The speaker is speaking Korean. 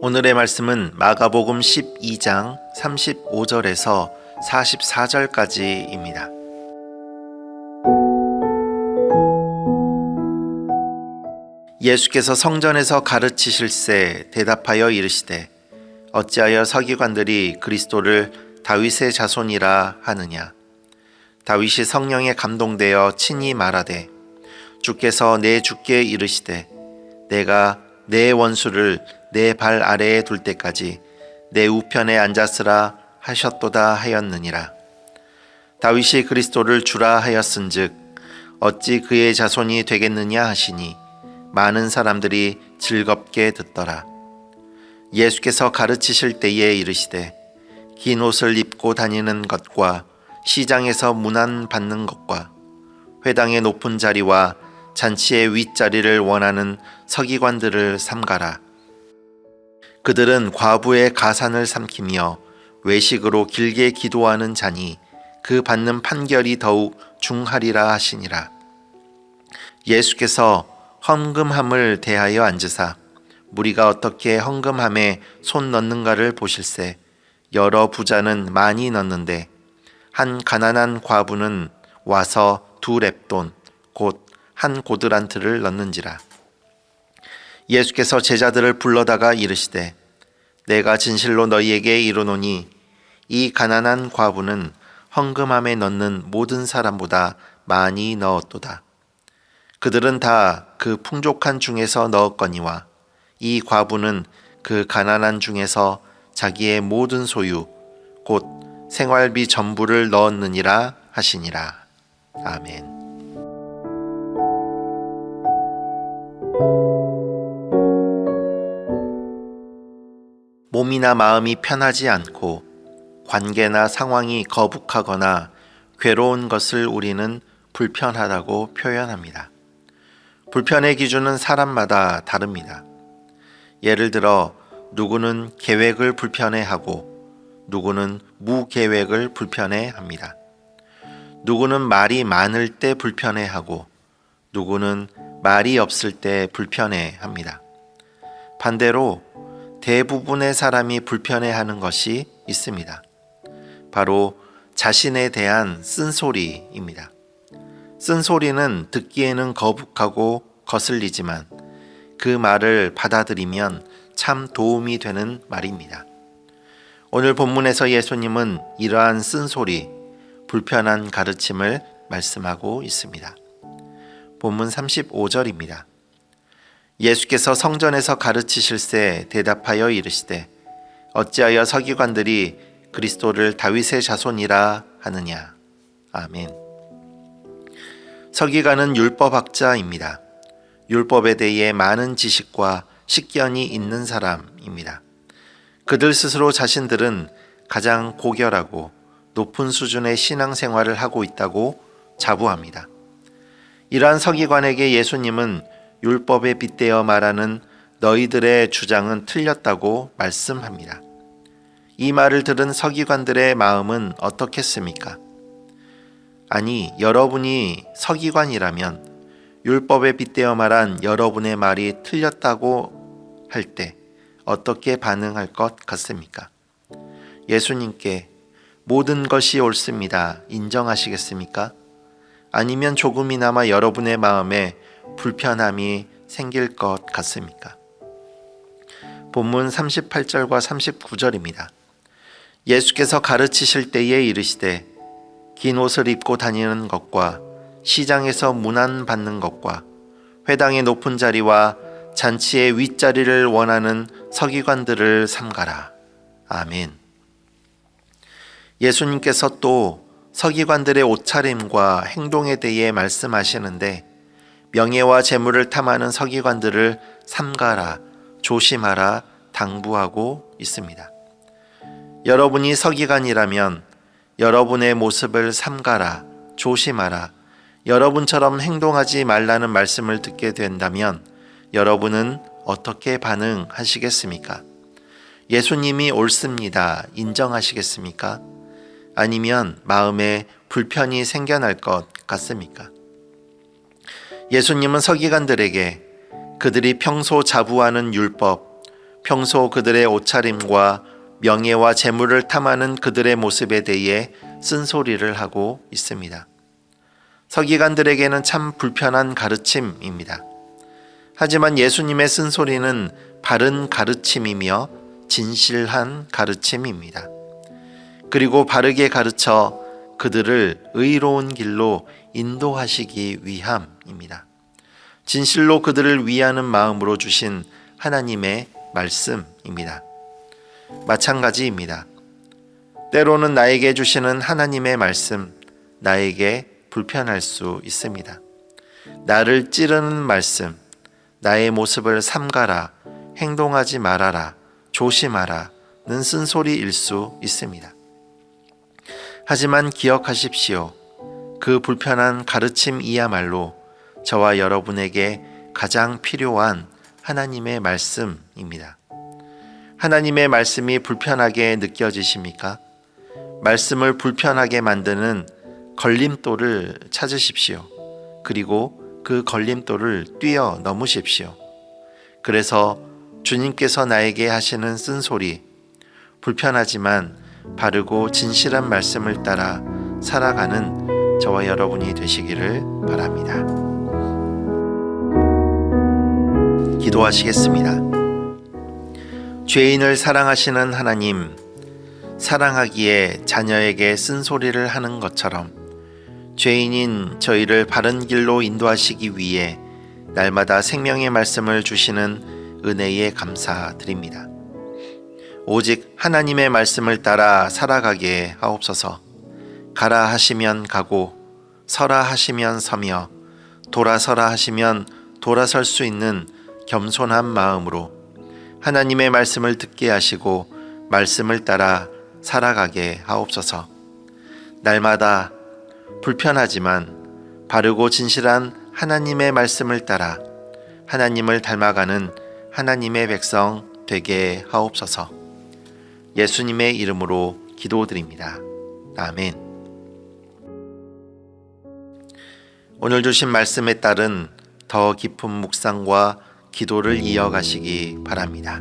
오늘의 말씀은 마가복음 12장 35절에서 44절까지입니다. 예수께서 성전에서 가르치실세 대답하여 이르시되 어찌하여 서기관들이 그리스도를 다윗의 자손이라 하느냐 다윗이 성령에 감동되어 친히 말하되 주께서 내 주께 이르시되 내가 내 원수를 내 발 아래에 둘 때까지 내 우편에 앉았으라 하셨도다 하였느니라 다윗이 그리스도를 주라 하였은즉 어찌 그의 자손이 되겠느냐 하시니 많은 사람들이 즐겁게 듣더라. 예수께서 가르치실 때에 이르시되 긴 옷을 입고 다니는 것과 시장에서 문안 받는 것과 회당의 높은 자리와 잔치의 윗자리를 원하는 서기관들을 삼가라. 그들은 과부의 가산을 삼키며 외식으로 길게 기도하는 자니 그 받는 판결이 더욱 중하리라 하시니라. 예수께서 헝금함을 대하여 앉으사 무리가 어떻게 헝금함에 손 넣는가를 보실세 여러 부자는 많이 넣는데 한 가난한 과부는 와서 두 랩돈 곧 한 고드란트를 넣는지라 예수께서 제자들을 불러다가 이르시되 내가 진실로 너희에게 이르노니 이 가난한 과부는 헝금함에 넣는 모든 사람보다 많이 넣었도다. 그들은 다 그 풍족한 중에서 넣었거니와 이 과부는 그 가난한 중에서 자기의 모든 소유 곧 생활비 전부를 넣었느니라 하시니라. 아멘. 몸이나 마음이 편하지 않고 관계나 상황이 거북하거나 괴로운 것을 우리는 불편하다고 표현합니다. 불편의 기준은 사람마다 다릅니다. 예를 들어 누구는 계획을 불편해하고 누구는 무계획을 불편해합니다. 누구는 말이 많을 때 불편해하고 누구는 말이 없을 때 불편해합니다. 반대로 대부분의 사람이 불편해하는 것이 있습니다. 바로 자신에 대한 쓴소리입니다. 쓴소리는 듣기에는 거북하고 거슬리지만 그 말을 받아들이면 참 도움이 되는 말입니다. 오늘 본문에서 예수님은 이러한 쓴소리, 불편한 가르침을 말씀하고 있습니다. 본문 35절입니다. 예수께서 성전에서 가르치실세 대답하여 이르시되 어찌하여 서기관들이 그리스도를 다윗의 자손이라 하느냐. 아멘. 서기관은 율법학자입니다. 율법에 대해 많은 지식과 식견이 있는 사람입니다. 그들 스스로 자신들은 가장 고결하고 높은 수준의 신앙생활을 하고 있다고 자부합니다. 이러한 서기관에게 예수님은 율법에 빗대어 말하는 너희들의 주장은 틀렸다고 말씀합니다. 이 말을 들은 서기관들의 마음은 어떻겠습니까? 아니, 여러분이 서기관이라면 율법에 빗대어 말한 여러분의 말이 틀렸다고 할 때 어떻게 반응할 것 같습니까? 예수님께 모든 것이 옳습니다. 인정하시겠습니까? 아니면 조금이나마 여러분의 마음에 불편함이 생길 것 같습니까? 본문 38절과 39절입니다. 예수께서 가르치실 때에 이르시되 긴 옷을 입고 다니는 것과 시장에서 문안 받는 것과 회당의 높은 자리와 잔치의 윗자리를 원하는 서기관들을 삼가라. 아멘. 예수님께서 또 서기관들의 옷차림과 행동에 대해 말씀하시는데 명예와 재물을 탐하는 서기관들을 삼가라, 조심하라 당부하고 있습니다. 여러분이 서기관이라면 여러분의 모습을 삼가라, 조심하라, 여러분처럼 행동하지 말라는 말씀을 듣게 된다면 여러분은 어떻게 반응하시겠습니까? 예수님이 옳습니다. 인정하시겠습니까? 아니면 마음에 불편이 생겨날 것 같습니까? 예수님은 서기관들에게 그들이 평소 자부하는 율법, 평소 그들의 옷차림과 명예와 재물을 탐하는 그들의 모습에 대해 쓴소리를 하고 있습니다. 서기관들에게는 참 불편한 가르침입니다. 하지만 예수님의 쓴소리는 바른 가르침이며 진실한 가르침입니다. 그리고 바르게 가르쳐 그들을 의로운 길로 인도하시기 위함입니다. 진실로 그들을 위하는 마음으로 주신 하나님의 말씀입니다. 마찬가지입니다. 때로는 나에게 주시는 하나님의 말씀, 나에게 불편할 수 있습니다. 나를 찌르는 말씀, 나의 모습을 삼가라, 행동하지 말아라, 조심하라는 쓴소리일 수 있습니다. 하지만 기억하십시오. 그 불편한 가르침이야말로 저와 여러분에게 가장 필요한 하나님의 말씀입니다. 하나님의 말씀이 불편하게 느껴지십니까? 말씀을 불편하게 만드는 걸림돌을 찾으십시오. 그리고 그 걸림돌을 뛰어 넘으십시오. 그래서 주님께서 나에게 하시는 쓴소리, 불편하지만 바르고 진실한 말씀을 따라 살아가는 저와 여러분이 되시기를 바랍니다. 기도하시겠습니다. 죄인을 사랑하시는 하나님, 사랑하기에 자녀에게 쓴소리를 하는 것처럼 죄인인 저희를 바른 길로 인도하시기 위해 날마다 생명의 말씀을 주시는 은혜에 감사드립니다. 오직 하나님의 말씀을 따라 살아가게 하옵소서. 가라 하시면 가고 서라 하시면 서며 돌아서라 하시면 돌아설 수 있는 겸손한 마음으로 하나님의 말씀을 듣게 하시고 말씀을 따라 살아가게 하옵소서. 날마다 불편하지만 바르고 진실한 하나님의 말씀을 따라 하나님을 닮아가는 하나님의 백성 되게 하옵소서. 예수님의 이름으로 기도드립니다. 아멘. 오늘 주신 말씀에 따른 더 깊은 묵상과 기도를 이어가시기 바랍니다.